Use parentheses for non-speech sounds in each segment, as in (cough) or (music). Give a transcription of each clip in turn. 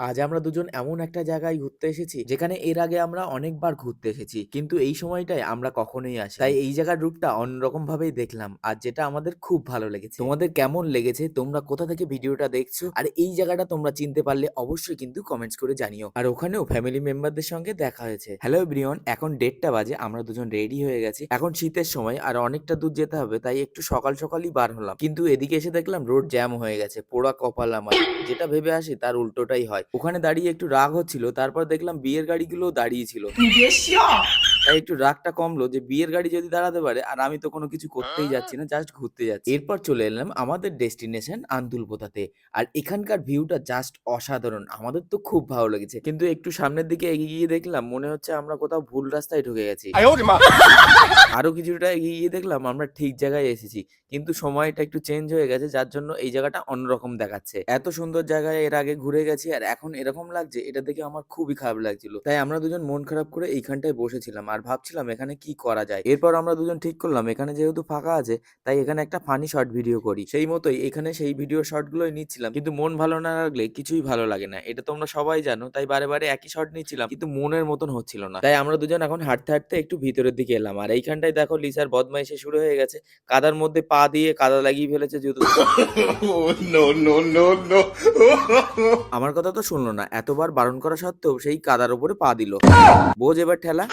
আজ আমরা দুজন এমন একটা জায়গায় ঘুরতে এসেছি, যেখানে এর আগে আমরা অনেকবার ঘুরতে এসেছি, কিন্তু এই সময়টায় আমরা কখনোই আসি তাই এই জায়গার রূপটা অন্যরকম ভাবেই দেখলাম, আর যেটা আমাদের খুব ভালো লেগেছে। তোমাদের কেমন লেগেছে? তোমরা কোথা থেকে ভিডিওটা দেখছ? আর এই জায়গাটা তোমরা চিনতে পারলে অবশ্যই কিন্তু কমেন্টস করে জানিও। আর ওখানেও ফ্যামিলি মেম্বারদের সঙ্গে দেখা হয়েছে। হ্যালো ব্রিয়ন এখন ডেটটা বাজে, আমরা দুজন রেডি হয়ে গেছি। এখন শীতের সময়, আর অনেকটা দূর যেতে হবে, তাই একটু সকাল সকালই বার হলাম। কিন্তু এদিকে এসে দেখলাম রোড জ্যাম হয়ে গেছে, পোড়া কপাল আমার। যেটা ভেবে আসি তার উল্টোটাই হয়। ওখানে দাঁড়িয়ে একটু রাগ হচ্ছিল তারপর দেখলাম বিয়ের গাড়িগুলো দাঁড়িয়েছিল তাই একটু রাগটা কমলো যে বিয়ের গাড়ি যদি দাঁড়াতে পারে আর আমি তো কোনো কিছু করতেই যাচ্ছি না জাস্ট ঘুরতে যাচ্ছি। এরপর চলে এলাম আমাদের ডেস্টিনেশন আন্দুলপোতাতে আর এখানকার ভিউটা জাস্ট অসাধারণ আমাদের তো খুব ভালো লেগেছে। কিন্তু একটু সামনের দিকে এগিয়ে গিয়ে দেখলাম মনে হচ্ছে আমরা কোথাও ভুল রাস্তায় ঢুকে গেছি। আরও কিছুটা এগিয়ে গিয়ে দেখলাম আমরা ঠিক জায়গায় এসেছি। কিন্তু সময়টা একটু চেঞ্জ হয়ে গেছে যার জন্য এই জায়গাটা অন্যরকম দেখাচ্ছে। এত সুন্দর জায়গায় এর আগে ঘুরে গেছি আর এখন এরকম লাগছে এটা দেখে আমার খুবই খারাপ লাগছিল। তাই আমরা দুজন মন খারাপ করে এইখানটায় বসেছিলাম। আর ভাবছিলাম এখানে কি করা যায়। এরপর আমরা দুজন ঠিক করলাম এখানে যেহেতু ফাঁকা আছে তাই এখানে একটা ফানি শর্ট ভিডিও করি। সেই মতোই এখানে সেই ভিডিও শর্ট গুলোই নিচ্ছিলাম কিন্তু মন ভালো না লাগলে কিছুই ভালো লাগে না। এটা তোমরা সবাই জানো তাই বারে বারে একই শর্ট নিচ্ছিলাম কিন্তু মনের মতন হচ্ছিল না। তাই আমরা দুজন এখন হাঁটতে হাঁটতে একটু ভিতরের দিকে এলাম। আর এইখানটায় দেখো লিসার বদমাইশে শুরু হয়ে গেছে। কাদার মধ্যে পা দিয়ে কাদা লাগিয়ে ফেলেছে জুতো। (laughs) Oh! আমার কথা তো শুনলো না। এতবার বারণ করা সত্ত্বেও সেই কাদার উপরে পা দিল। বোঝ এবার ঠেলা।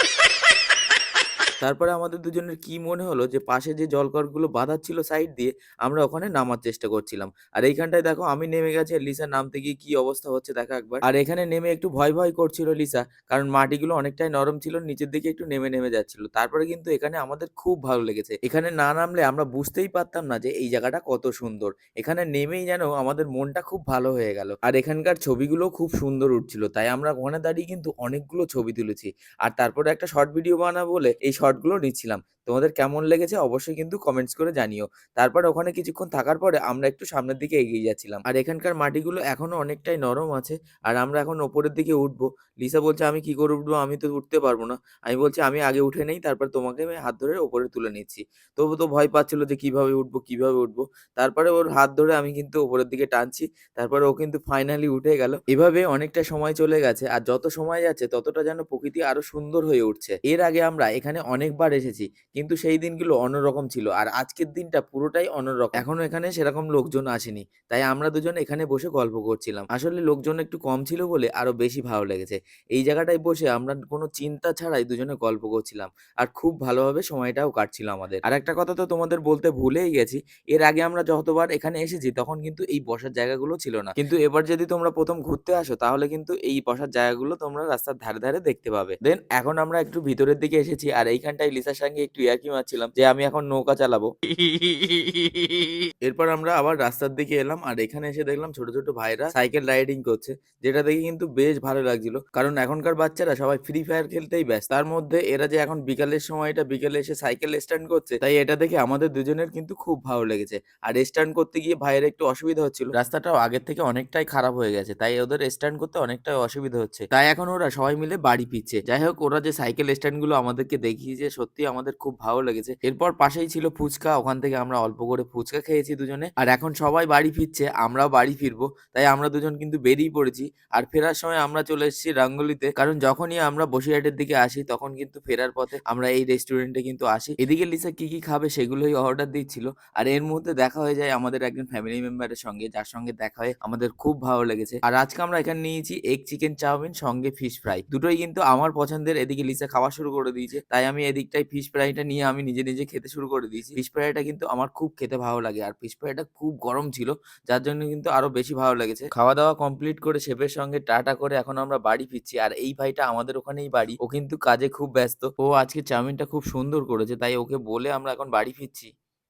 তারপরে আমাদের দুজনের কি মনে হলো যে, পাশে যে জলকরগুলো বাঁধা ছিল সাইড দিয়ে, আমরা ওখানে নামার চেষ্টা করছিলাম। আর এইখানটায় দেখো আমি নেমে গেছি, আর লিসা নামতে গিয়ে কি অবস্থা হচ্ছে দেখো একবার। আর এখানে নেমে একটু ভয় ভয় করছিল লিসা, কারণ মাটিগুলো অনেকটাই নরম ছিল, নিচের দিকে একটু নেমে নেমে যাচ্ছিল। তারপরে কিন্তু এখানে আমাদের খুব ভালো লেগেছে। এখানে না নামলে আমরা বুঝতেই পারতাম না যে, এই জায়গাটা কত সুন্দর। এখানে নেমেই যেন আমাদের মনটা খুব ভালো হয়ে গেল। আর এখানকার ছবিগুলো খুব সুন্দর উঠছিল, তাই আমরা ওখানে দাঁড়িয়ে কিন্তু অনেকগুলো ছবি তুলেছি। আর তারপরে একটা শর্ট ভিডিও বানাবো বলে, এই শর্টগুলো নিচ্ছিলাম। তোমাদের কেমন লেগেছে অবশ্যই কিন্তু কমেন্টস করে জানিও। তারপর ওখানে কিছুক্ষণ থাকার পরে আমরা একটু সামনের দিকে এগিয়ে যাচ্ছিলাম। আর এখানকার মাটিগুলো এখনও অনেকটাই নরম আছে, আর আমরা এখন ওপরের দিকে উঠবো। লিসা বলছে, আমি কি করে উঠবো? আমি তো উঠতে পারব না। আমি বলছি, আমি আগে উঠে নেই, তারপর তোমাকে আমি হাত ধরে ওপরে তুলে নিচ্ছি। তবু তো ভয় পাচ্ছিল যে কীভাবে উঠবো কীভাবে উঠবো। তারপরে ওর হাত ধরে আমি কিন্তু ওপরের দিকে টানছি। তারপরে ও কিন্তু ফাইনালি উঠে গেল। এভাবে অনেকটা সময় চলে গেছে, আর যত সময় যাচ্ছে, ততটা যেন প্রকৃতি আরও সুন্দর হয়ে উঠছে। এর আগে আমরা এখানে অনেকবার এসেছি কিন্তু সেই দিনগুলো অন্যরকম ছিল। আর আজকের দিনটা পুরোটাই অন্যরকম। এখনও এখানে সেরকম লোকজন আসেনি। তাই আমরা দুজন এখানে বসে গল্প করছিলাম। আসলে লোকজন একটু কম ছিল বলে আরও বেশি ভালো লেগেছে। এই জায়গাটায় বসে আমরা কোনো চিন্তা ছাড়াই দুজনে গল্প করছিলাম। আর খুব ভালোভাবে সময়টাও কাটছিল আমাদের। আর একটা কথা তো তোমাদের বলতে ভুলেই গেছি। এর আগে আমরা যতবার এখানে এসেছি তখন কিন্তু এই বসার জায়গাগুলো ছিল না। কিন্তু এবার যদি তোমরা প্রথম ঘুরতে আসো তাহলে কিন্তু এই বসার জায়গাগুলো তোমরা রাস্তার ধারে ধারে দেখতে পাবে। দেন এখন আমরা একটু ভিতরের দিকে এসেছি। আর এইখানটায় লিসার সঙ্গে একটু ইয়ার্কি মারছিলাম যে আমি এখন নৌকা চালাবো। এরপর আমরা আবার রাস্তার দিকে এলাম আর এখানে এসে দেখলাম ছোট ছোট ভাইরা সাইকেল রাইডিং করছে, যেটা দেখে কিন্তু বেশ ভালো লাগছিল। কারণ এখনকার বাচ্চারা সবাই ফ্রি ফায়ার খেলতেই ব্যস্ত। তার মধ্যে এরা যে এখন বিকালের সময়টা বিকালে এসে সাইকেল স্ট্যান্ড করছে, তাই এটা দেখে আমাদের দুজনের কিন্তু খুব ভালো লেগেছে। আর স্ট্যান্ড করতে গিয়ে ভাইয়ের একটু অসুবিধা হচ্ছিল। রাস্তাটাও আগের থেকে অনেকটাই খারাপ হয়ে গেছে, তাই ওদের স্ট্যান্ড করতে অনেকটাই অসুবিধা হচ্ছে। তাই এখন ওরা সবাই মিলে বাড়ি ফিরছে। যাই হোক, ওরা যে সাইকেল স্ট্যান্ডগুলো আমাদেরকে দেখিয়েছে সত্যি আমাদের খুব ভালো লেগেছে। এরপর পাশেই ছিল ফুচকা, ওখান থেকে আমরা অল্প করে ফুচকা খেয়েছি দুজনে। আর এখন সবাই বাড়ি ফিরছে, আমরাও বাড়ি ফিরবো, তাই আমরা দুজন কিন্তু বেরিয়ে পড়েছি। আর ফেরার সময় আমরা চলে এসেছি রাঙ্গুলিতে, কারণ যখনই আমরা বসিরহাটের দিকে আসি, তখন কিন্তু ফেরার পথে আমরা এই রেস্টুরেন্টে কিন্তু আসি। এদিকে লিসা কি কি খাবে সেগুলোই অর্ডার দিচ্ছিল। আর এর মধ্যে দেখা হয়ে যায় আমাদের একজন ফ্যামিলি মেম্বারের সঙ্গে, যার সঙ্গে দেখা হয়ে আমাদের খুব ভালো লেগেছে। আর আজকে আমরা এখানে নিয়েছি এগ চিকেন চাউমিন, সঙ্গে ফিশ ফ্রাই দুটোই কিন্তু আমার পছন্দের, এদিকে লিসা খাওয়া শুরু করে দিয়েছে, তাই আমি এদিকটাই ফিশ ফ্রাইটা নিয়ে আমি নিজে নিজে খেতে শুরু করে দিয়েছি। ফিশ ফ্রাইটা কিন্তু আমার খুব খেতে ভালো লাগে। আর ফিশ ফ্রাইটা খুব গরম ছিল, যার জন্য কিন্তু আরও বেশি ভালো লেগেছে। খাওয়া দাওয়া কমপ্লিট করে শেফের সঙ্গে টাটা করে এখন আমরা বাড়ি ফিরছি। আর এই ভাইটা আমাদের ওখানেই বাড়ি। ও কিন্তু কাজে খুব ব্যস্ত। ও আজকে চাউমিনটা খুব সুন্দর করেছে, তাই ওকে বলে আমরা এখন বাড়ি ফিরছি।